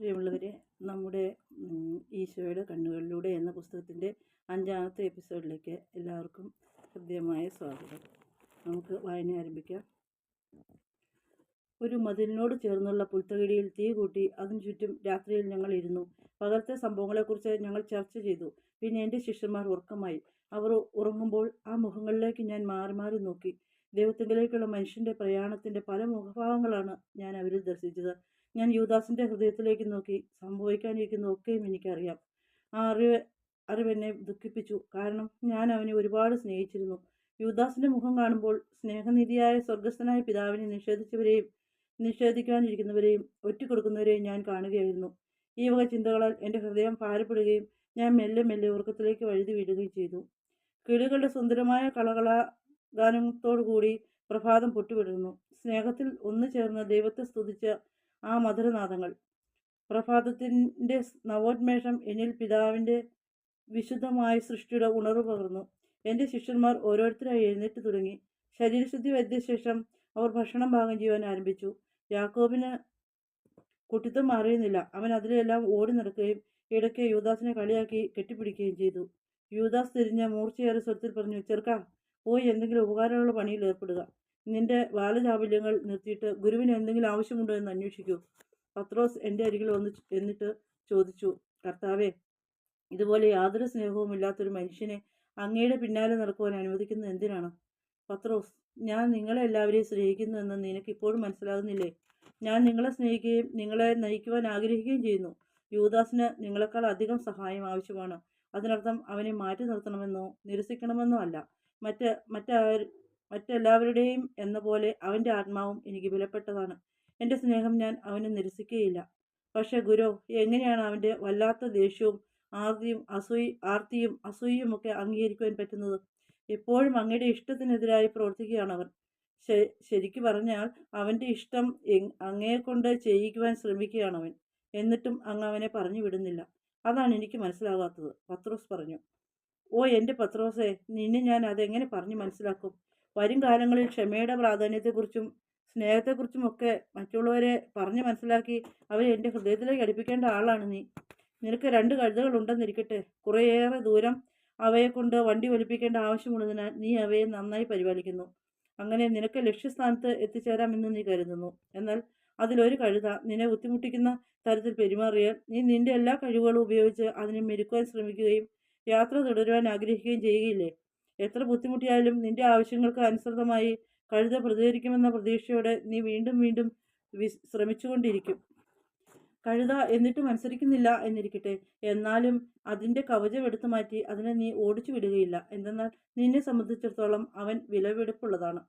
പ്രിയമുള്ളവരെ നമ്മുടെ ഈശോയുടെ കണ്ണുകളിലൂടെ എന്ന പുസ്തകത്തിന്റെ അഞ്ചാമത്തെ എപ്പിസോഡിലേക്ക് എല്ലാവർക്കും ഹൃദ്യമായ സ്വാഗതം. നമുക്ക് വായന ആരംഭിക്കാം. ഒരു മതിലിനോട് ചേർന്നുള്ള പുൽത്തകിടിയിൽ തീ കൂട്ടി അതിനു ചുറ്റും രാത്രിയിൽ ഞങ്ങൾ ഇരുന്നു. പകർത്തെ സംഭവങ്ങളെക്കുറിച്ച് ഞങ്ങൾ ചർച്ച ചെയ്തു. പിന്നെ എന്റെ ശിഷ്യന്മാർ ഉറക്കമായി. അവർ ഉറങ്ങുമ്പോൾ ആ മുഖങ്ങളിലേക്ക് ഞാൻ മാറി മാറി നോക്കി. ദൈവത്തിങ്കിലേക്കുള്ള മനുഷ്യന്റെ പ്രയാണത്തിന്റെ പല മുഖഭാവങ്ങളാണ് ഞാൻ അവരിൽ ദർശിച്ചത്. ഞാൻ യുവദാസിന്റെ ഹൃദയത്തിലേക്ക് നോക്കി. സംഭവിക്കാനിരിക്കുന്ന ഒക്കെയും എനിക്കറിയാം. ആ അറിവ് അറിവെന്നെ ദുഃഖിപ്പിച്ചു. കാരണം ഞാൻ അവനെ ഒരുപാട് സ്നേഹിച്ചിരുന്നു. യുവദാസിന്റെ മുഖം കാണുമ്പോൾ സ്നേഹനിധിയായ സ്വർഗസ്ഥനായ പിതാവിനെ നിഷേധിച്ചവരെയും നിഷേധിക്കാനിരിക്കുന്നവരെയും ഒറ്റിക്കൊടുക്കുന്നവരെയും ഞാൻ കാണുകയായിരുന്നു. ഈ വക ചിന്തകളാൽ എന്റെ ഹൃദയം ഭാരപ്പെടുകയും ഞാൻ മെല്ലെ മെല്ലെ ഉറക്കത്തിലേക്ക് വഴുതി വീഴുകയും ചെയ്തു. കിളികളുടെ സുന്ദരമായ കളകളാ കൂടി പ്രഭാതം പൊട്ടിവിടുന്നു. സ്നേഹത്തിൽ ഒന്നു ചേർന്ന് ദൈവത്തെ സ്തുതിച്ച ആ മധുരനാദങ്ങൾ. പ്രഭാതത്തിന്റെ നവോന്മേഷം എന്നിൽ പിതാവിന്റെ വിശുദ്ധമായ സൃഷ്ടിയുടെ ഉണർവ് പകർന്നു. എന്റെ ശിഷ്യന്മാർ ഓരോരുത്തരായി എഴുന്നേറ്റ് തുടങ്ങി. ശരീരശുദ്ധി വരുത്തിയ അവർ ഭക്ഷണം പാകം ചെയ്യുവാൻ ആരംഭിച്ചു. യാക്കോബിന് കുട്ടിത്തം അറിയുന്നില്ല അവൻ അതിലെല്ലാം ഓടി നടക്കുകയും ഇടയ്ക്ക് യൂദാസിനെ കളിയാക്കി കെട്ടിപ്പിടിക്കുകയും ചെയ്തു. യൂദാസ് തിരിഞ്ഞ മൂർച്ചയേറെ സ്വരത്തിൽ പറഞ്ഞു ചെറുക്ക പോയി എന്തെങ്കിലും ഉപകാരമുള്ള പണിയിൽ ഏർപ്പെടുക. നിന്റെ ബാലചാബല്യങ്ങൾ നിർത്തിയിട്ട് ഗുരുവിന് എന്തെങ്കിലും ആവശ്യമുണ്ടോ എന്ന് അന്വേഷിക്കൂ. പത്രോസ് എന്റെ അരികിൽ വന്ന് എന്നിട്ട് ചോദിച്ചു കർത്താവേ ഇതുപോലെ യാതൊരു സ്നേഹവും ഇല്ലാത്തൊരു മനുഷ്യനെ അങ്ങയുടെ പിന്നാലെ നടക്കുവാൻ അനുവദിക്കുന്നത് എന്തിനാണ്? പത്രോസ് ഞാൻ നിങ്ങളെ എല്ലാവരെയും സ്നേഹിക്കുന്നു എന്ന് നിനക്ക് ഇപ്പോഴും മനസ്സിലാകുന്നില്ലേ? ഞാൻ നിങ്ങളെ സ്നേഹിക്കുകയും നിങ്ങളെ നയിക്കുവാൻ ആഗ്രഹിക്കുകയും ചെയ്യുന്നു. യൂദാസിന് നിങ്ങളെക്കാൾ അധികം സഹായം ആവശ്യമാണ്. അതിനർത്ഥം അവനെ മാറ്റി നിർത്തണമെന്നോ നിരസിക്കണമെന്നോ അല്ല. മറ്റ് മറ്റാര് മറ്റെല്ലാവരുടെയും എന്ന പോലെ അവന്റെ ആത്മാവും എനിക്ക് വിലപ്പെട്ടതാണ്. എന്റെ സ്നേഹം ഞാൻ അവന് നിരസിക്കുകയില്ല. പക്ഷേ ഗുരു എങ്ങനെയാണ് അവന്റെ വല്ലാത്ത ദേഷ്യവും ആർത്തിയും അസൂയി ആർത്തിയും അസൂയയും ഒക്കെ അംഗീകരിക്കുവാൻ പറ്റുന്നത്? എപ്പോഴും അങ്ങയുടെ ഇഷ്ടത്തിനെതിരായി പ്രവർത്തിക്കുകയാണ് അവൻ ശരിക്കു പറഞ്ഞാൽ അവന്റെ ഇഷ്ടം അങ്ങയെ അങ്ങയെക്കൊണ്ട് ചെയ്യിക്കുവാൻ ശ്രമിക്കുകയാണ് അവൻ എന്നിട്ടും അങ്ങ് അവനെ പറഞ്ഞു വിടുന്നില്ല. അതാണ് എനിക്ക് മനസ്സിലാകാത്തത്. പത്രോസ് പറഞ്ഞു. ഓ എന്റെ പത്രോസേ നിന്നെ ഞാൻ അതെങ്ങനെ പറഞ്ഞു മനസ്സിലാക്കും? വരും കാലങ്ങളിൽ ക്ഷമയുടെ പ്രാധാന്യത്തെക്കുറിച്ചും സ്നേഹത്തെക്കുറിച്ചും ഒക്കെ മറ്റുള്ളവരെ പറഞ്ഞു മനസ്സിലാക്കി അവരെ എന്റെ ഹൃദയത്തിലേക്ക് അടുപ്പിക്കേണ്ട ആളാണ് നീ. നിനക്ക് രണ്ട് കഴുതകൾ ഉണ്ടെന്നിരിക്കട്ടെ. കുറേയേറെ ദൂരം അവയെക്കൊണ്ട് വണ്ടി വലിപ്പിക്കേണ്ട ആവശ്യമുള്ളതിനാൽ നീ അവയെ നന്നായി പരിപാലിക്കുന്നു. അങ്ങനെ നിനക്ക് ലക്ഷ്യസ്ഥാനത്ത് എത്തിച്ചേരാമെന്ന് നീ കരുതുന്നു. എന്നാൽ അതിലൊരു കഴുത നിന്നെ ബുദ്ധിമുട്ടിക്കുന്ന തരത്തിൽ പെരുമാറിയാൽ നീ നിന്റെ എല്ലാ കഴിവുകളും ഉപയോഗിച്ച് അതിനെ മെരുക്കുവാൻ ശ്രമിക്കുകയും യാത്ര തുടരുവാൻ ആഗ്രഹിക്കുകയും ചെയ്യുകയില്ലേ? എത്ര ബുദ്ധിമുട്ടിയാലും നിന്റെ ആവശ്യങ്ങൾക്ക് അനുസൃതമായി കഴുത പ്രതികരിക്കുമെന്ന പ്രതീക്ഷയോടെ നീ വീണ്ടും വീണ്ടും ശ്രമിച്ചുകൊണ്ടിരിക്കും. കഴുത എന്നിട്ടും അനുസരിക്കുന്നില്ല എന്നിരിക്കട്ടെ. എന്നാലും അതിന്റെ കവചം എടുത്തു മാറ്റി അതിനെ നീ ഓടിച്ചു വിടുകയില്ല. എന്തെന്നാൽ നിന്നെ സംബന്ധിച്ചിടത്തോളം അവൻ വിലവെടുപ്പുള്ളതാണ്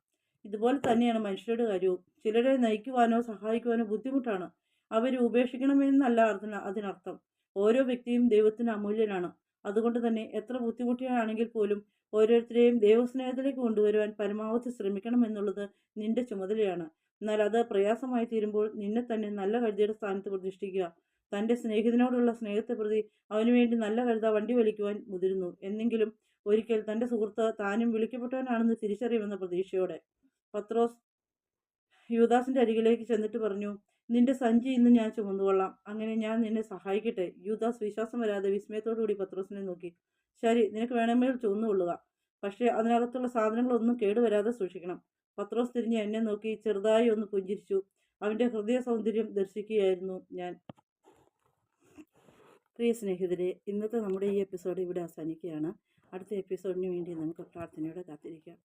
ഇതുപോലെ തന്നെയാണ് മനുഷ്യരുടെ കാര്യവും. ചിലരെ നയിക്കുവാനോ സഹായിക്കുവാനോ ബുദ്ധിമുട്ടാണ്. അവരെ ഉപേക്ഷിക്കണമെന്നല്ല അതിന അതിനർത്ഥം. ഓരോ വ്യക്തിയും ദൈവത്തിന് അമൂല്യനാണ്. അതുകൊണ്ട് തന്നെ എത്ര ബുദ്ധിമുട്ടിയാണെങ്കിൽ പോലും ഓരോരുത്തരെയും ദൈവസ്നേഹത്തിലേക്ക് കൊണ്ടുവരുവാൻ പരമാവധി ശ്രമിക്കണം എന്നുള്ളത് നിന്റെ ചുമതലയാണ്. എന്നാൽ അത് പ്രയാസമായി തീരുമ്പോൾ നിന്നെ തന്നെ നല്ല കഴുതയുടെ സ്ഥാനത്ത് പ്രതിഷ്ഠിക്കുക. തന്റെ സ്നേഹിതനോടുള്ള സ്നേഹത്തെ പ്രതി അവനു വേണ്ടി നല്ല കഴുത വണ്ടി വലിക്കുവാൻ മുതിരുന്നു. എന്നെങ്കിലും ഒരിക്കൽ തന്റെ സുഹൃത്ത് താനും വിളിക്കപ്പെട്ടവനാണെന്ന് തിരിച്ചറിയുമെന്ന പ്രതീക്ഷയോടെ. പത്രോസ് യുവദാസിന്റെ അരികിലേക്ക് ചെന്നിട്ട് പറഞ്ഞു നിന്റെ സഞ്ചി ഇന്ന് ഞാൻ ചുമന്നുകൊള്ളാം. അങ്ങനെ ഞാൻ നിന്നെ സഹായിക്കട്ടെ. യൂദാസ് വിശ്വാസം വരാതെ വിസ്മയത്തോടുകൂടി പത്രോസിനെ നോക്കി. ശരി നിനക്ക് വേണമെങ്കിൽ ചുമന്നുകൊള്ളുക. പക്ഷേ അതിനകത്തുള്ള സാധനങ്ങളൊന്നും കേടുവരാതെ സൂക്ഷിക്കണം. പത്രോസ് തിരിഞ്ഞ് എന്നെ നോക്കി ചെറുതായി ഒന്ന് പുഞ്ചിരിച്ചു. അവന്റെ ഹൃദയ സൗന്ദര്യം ദർശിക്കുകയായിരുന്നു ഞാൻ. പ്രിയ സ്നേഹിതരെ ഇന്നത്തെ നമ്മുടെ ഈ എപ്പിസോഡ് ഇവിടെ അവസാനിക്കുകയാണ്. അടുത്ത എപ്പിസോഡിന് വേണ്ടി നമുക്ക് പ്രാർത്ഥനയോടെ കാത്തിരിക്കാം.